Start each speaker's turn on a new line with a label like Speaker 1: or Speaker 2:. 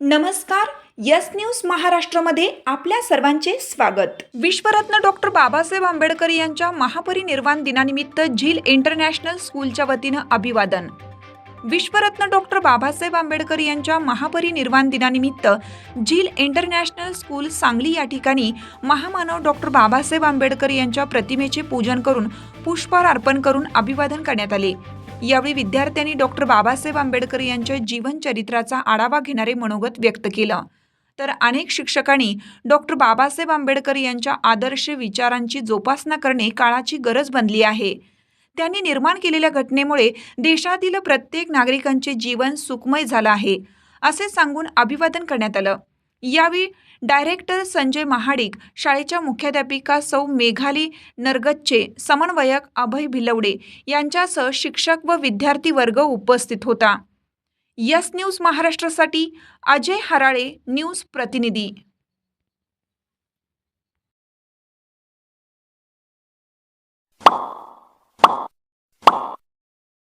Speaker 1: नमस्कार yes news महाराष्ट्रामध्ये आपल्या सर्वांचे स्वागत. विश्वरत्न डॉक्टर बाबासाहेब आंबेडकर यांच्या महापरिनिर्वाण दिनानिमित्त झील इंटरनॅशनल स्कूलच्या वतीनं अभिवादन. विश्वरत्न डॉक्टर बाबासाहेब आंबेडकर यांच्या महापरिनिर्वाण दिनानिमित्त झील इंटरनॅशनल स्कूल सांगली या ठिकाणी महामानव डॉक्टर बाबासाहेब आंबेडकर यांच्या प्रतिमेचे पूजन करून पुष्पहार अर्पण करून अभिवादन करण्यात आले. यावेळी विद्यार्थ्यांनी डॉक्टर बाबासाहेब आंबेडकर यांच्या जीवनचरित्राचा आढावा घेणारे मनोगत व्यक्त केलं. तर अनेक शिक्षकांनी डॉक्टर बाबासाहेब आंबेडकर यांच्या आदर्श विचारांची जोपासना करणे काळाची गरज बनली आहे. त्यांनी निर्माण केलेल्या घटनेमुळे देशातील प्रत्येक नागरिकांचे जीवन सुखमय झालं आहे असे सांगून अभिवादन करण्यात आलं. यावेळी डायरेक्टर संजय महाडिक शाळेच्या मुख्याध्यापिका सौ मेघाली नरगच्चे समन्वयक अभय भिलवडे यांच्यासह शिक्षक व विद्यार्थी वर्ग उपस्थित होता. यस न्यूज महाराष्ट्रासाठी अजय हराळे न्यूज प्रतिनिधी.